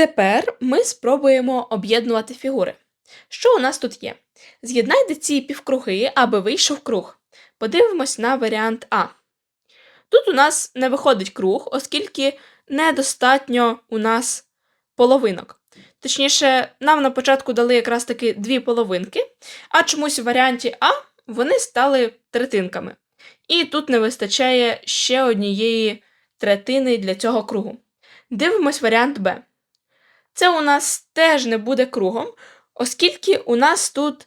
Тепер ми спробуємо об'єднувати фігури. Що у нас тут є? З'єднайте ці півкруги, аби вийшов круг. Подивимось на варіант А. Тут у нас не виходить круг, оскільки недостатньо у нас половинок. Точніше, нам на початку дали якраз таки дві половинки, а чомусь в варіанті А вони стали третинками. І тут не вистачає ще однієї третини для цього кругу. Дивимось варіант Б. Це у нас теж не буде кругом, оскільки у нас тут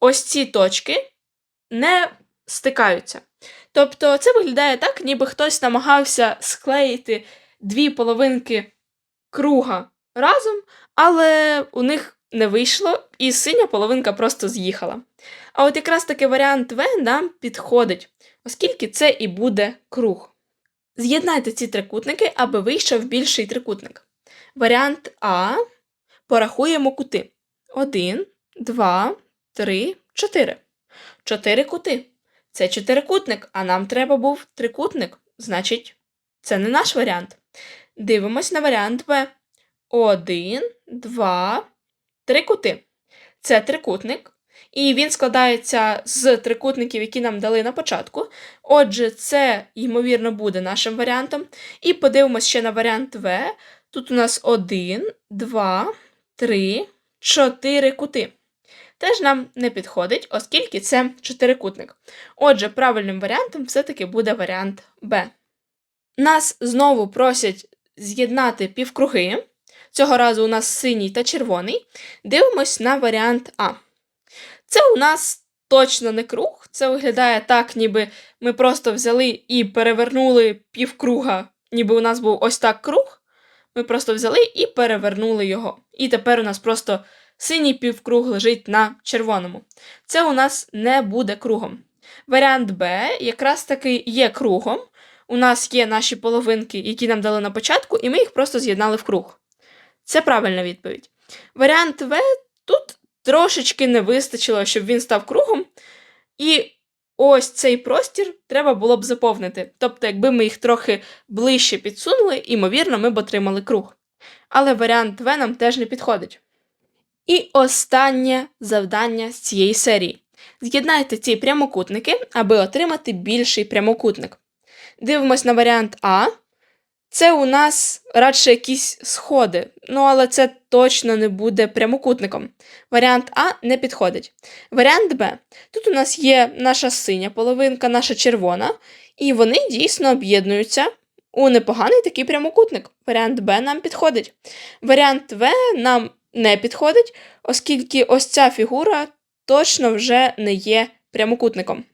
ось ці точки не стикаються. Тобто це виглядає так, ніби хтось намагався склеїти дві половинки круга разом, але у них не вийшло, і синя половинка просто з'їхала. А от якраз таки варіант В нам підходить, оскільки це і буде круг. З'єднайте ці трикутники, аби вийшов більший трикутник. Варіант А порахуємо кути. 1, 2, 3, 4. Чотири кути. Це чотирикутник, а нам треба був трикутник. Значить, це не наш варіант. Дивимось на варіант Б. 1, 2, 3 кути. Це трикутник. І він складається з трикутників, які нам дали на початку. Отже, це, ймовірно, буде нашим варіантом. І подивимось ще на варіант В. Тут у нас 1, 2, 3, 4 кути. Теж нам не підходить, оскільки це чотирикутник. Отже, правильним варіантом все-таки буде варіант Б. Нас знову просять з'єднати півкруги. Цього разу у нас синій та червоний. Дивимось на варіант А. Це у нас точно не круг. Це виглядає так, ніби ми просто взяли і перевернули півкруга, ніби у нас був ось так круг. Ми просто взяли і перевернули його. І тепер у нас просто синій півкруг лежить на червоному. Це у нас не буде кругом. Варіант Б якраз таки є кругом. У нас є наші половинки, які нам дали на початку, і ми їх просто з'єднали в круг. Це правильна відповідь. Варіант В тут трошечки не вистачило, щоб він став кругом. І ось цей простір треба було б заповнити. Тобто, якби ми їх трохи ближче підсунули, імовірно, ми б отримали круг. Але варіант В нам теж не підходить. І останнє завдання з цієї серії. З'єднайте ці прямокутники, аби отримати більший прямокутник. Дивимось на варіант А. Це у нас радше якісь сходи, ну але це точно не буде прямокутником. Варіант А не підходить. Варіант Б. Тут у нас є наша синя половинка, наша червона, і вони дійсно об'єднуються у непоганий такий прямокутник. Варіант Б нам підходить. Варіант В нам не підходить, оскільки ось ця фігура точно вже не є прямокутником.